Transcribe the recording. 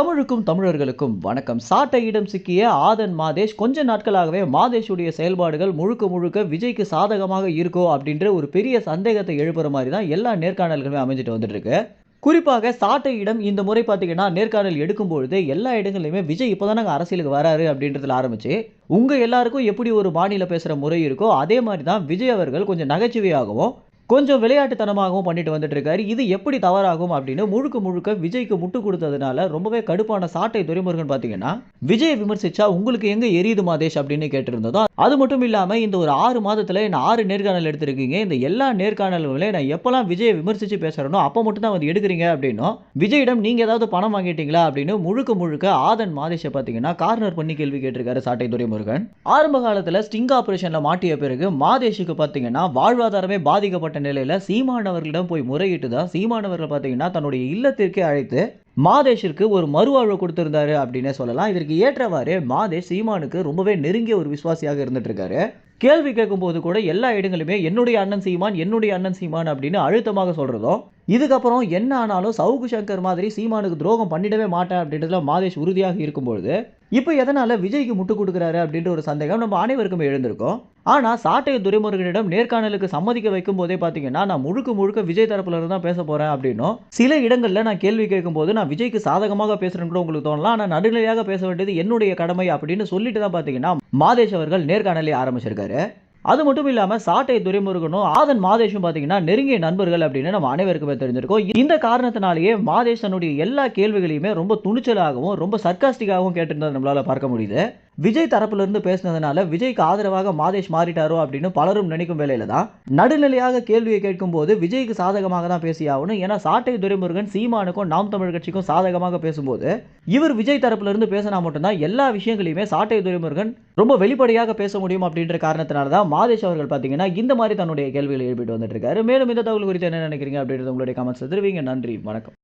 தமிழுக்கும் தமிழர்களுக்கும் வணக்கம். சாட்டையிடம் சிக்கிய ஆதன் மாதேஷ் கொஞ்ச நாட்களாகவே மாதேஷுடைய செயல்பாடுகள் முழுக்க முழுக்க விஜய்க்கு சாதகமாக இருக்கோ அப்படின்ற ஒரு பெரிய சந்தேகத்தை எழுப்புற மாதிரி தான் எல்லா நேர்காணல்களுமே அமைஞ்சிட்டு வந்துட்டு இருக்கு குறிப்பாக சாட்டையிடம் இந்த முறை பார்த்தீங்கன்னா நேர்காணல் எடுக்கும் பொழுது எல்லா இடங்கள்லையுமே விஜய் இப்போ தானே அரசியலுக்கு வராரு அப்படின்றதுல ஆரம்பிச்சு உங்கள் எல்லாருக்கும் எப்படி ஒரு மாநில பேசுகிற முறை இருக்கோ அதே மாதிரி தான் விஜய் அவர்கள் கொஞ்சம் நகைச்சுவையாகவும் கொஞ்சம் விளையாட்டுத்தனமாகவும் பண்ணிட்டு வந்துட்டு இருக்காரு இது எப்படி தவறாகும் அப்படின்னு முழுக்க முழுக்க விஜய்க்கு முட்டு கொடுத்ததுனால ரொம்பவே கடுப்பான சாட்டை துரைமுருகன் பார்த்தீங்கன்னா விஜய் விமர்சிச்சா உங்களுக்கு எங்க எரியுது மாதேஷ்? அப்படின்னு கேட்டிருந்ததோ அது மட்டும் இல்லாம இந்த ஒரு ஆறு மாதத்துல நான் ஆறு நேர்காணல் எடுத்திருக்கீங்க. இந்த எல்லா நேர்காணல்களையும் நான் எப்பெல்லாம் விஜய் விமர்சிச்சு பேசுறேனோ அப்போ மட்டும் தான் வந்து எடுக்கிறீங்க அப்படின்னும் விஜயிடம் நீங்க ஏதாவது பணம் வாங்கிட்டீங்களா? அப்படின்னு முழுக்க முழுக்க ஆதன் மாதேஷை பார்த்தீங்கன்னா கார்னர் பண்ணி கேள்வி கேட்டிருக்காரு சாட்டை துரைமுருகன். ஆரம்ப காலத்துல ஸ்டிங் ஆபரேஷன்ல மாட்டிய பிறகு மாதேஷுக்கு பார்த்தீங்கன்னா வாழ்வாதாரமே பாதிக்கப்பட்ட நிலையில சீமானவர்களிடம் போய் முறையிட்டு தான் சீமானவர்கள் பார்த்தீங்கன்னா தன்னுடைய இல்லத்திற்கே அழைத்து மாதேஷிற்கு ஒரு மறுவாழ்வு கொடுத்திருந்தாரு அப்படின்னே சொல்லலாம். இதற்கு ஏற்றவாறு மாதேஷ் சீமானுக்கு ரொம்பவே நெருங்கிய ஒரு விசுவாசியாக இருந்துட்டு இருக்காரு கேள்வி கேட்கும்போது கூட எல்லா இடங்களுமே என்னுடைய அண்ணன் சீமான் என்னுடைய அண்ணன் சீமான் அப்படின்னு அழுத்தமாக சொல்றதும் இதுக்கப்புறம் என்ன ஆனாலும் சவுகு சங்கர் மாதிரி சீமானுக்கு துரோகம் பண்ணிடவே மாட்டேன் அப்படின்றதுல மாதேஷ் உறுதியாக இருக்கும்பொழுது இப்போ எதனால விஜய்க்கு முட்டு கொடுக்குறாரு அப்படின்ற ஒரு சந்தேகம் நம்ம அனைவருக்குமே எழுந்திருக்கும். ஆனால் சாட்டை துரைமுருகனிடம் நேர்காணலுக்கு சம்மதிக்க வைக்கும் போதே பார்த்தீங்கன்னா நான் முழுக்க முழுக்க விஜய் தரப்புல இருந்து தான் பேச போகிறேன் அப்படின்னும். சில இடங்களில் நான் கேள்வி கேட்கும் போது நான் விஜய்க்கு சாதகமாக பேசுகிறேன்னு கூட உங்களுக்கு தோணலாம். ஆனால் நடுநிலையாக பேச வேண்டியது என்னுடைய கடமை அப்படின்னு சொல்லிட்டு தான் பார்த்தீங்கன்னா மாதேஷ் அவர்கள் நேர்காணலை ஆரம்பிச்சிருக்காரு. அது மட்டும் இல்லாம சாட்டை துரைமுருகனும் ஆதன் மாதேஷும் பாத்தீங்கன்னா நெருங்கிய நண்பர்கள் அப்படின்னு நம்ம அனைவருக்குமே தெரிஞ்சிருக்கோம். இந்த காரணத்தினாலேயே மாதேஷ் தன்னுடைய எல்லா கேள்விகளையுமே ரொம்ப துணிச்சலாகவும் ரொம்ப சர்க்காஸ்டிக்காகவும் கேட்டிருந்தது நம்மளால பார்க்க முடியுது. விஜய் தரப்புல இருந்து பேசினதுனால விஜய்க்கு ஆதரவாக மாதேஷ் மாறிட்டாரோ அப்படின்னு பலரும் நினைக்கும் வேலையில தான் நடுநிலையாக கேள்வியை கேட்கும் போது விஜய்க்கு சாதகமாக தான் பேசியாகணும் ஏன்னா சாட்டை துரைமுருகன் சீமானுக்கும் நாம் தமிழ் கட்சிக்கும் சாதகமாக பேசும்போது இவர் விஜய் தரப்புல இருந்து பேசினா மட்டும்தான் எல்லா விஷயங்களையுமே சாட்டை துரைமுருகன் ரொம்ப வெளிப்படையாக பேச முடியும் அப்படின்ற காரணத்தினால தான் மாதேஷ் அவர்கள் பார்த்தீங்கன்னா இந்த மாதிரி தன்னுடைய கேள்விகளை எழுப்பிட்டு வந்துட்டு இருக்காரு. மேலும் இந்த தகவல் குறித்து என்ன நினைக்கிறீங்க அப்படின்றது உங்களுடைய கமெண்ட்ஸ் தெரிவிங்க. நன்றி. வணக்கம்.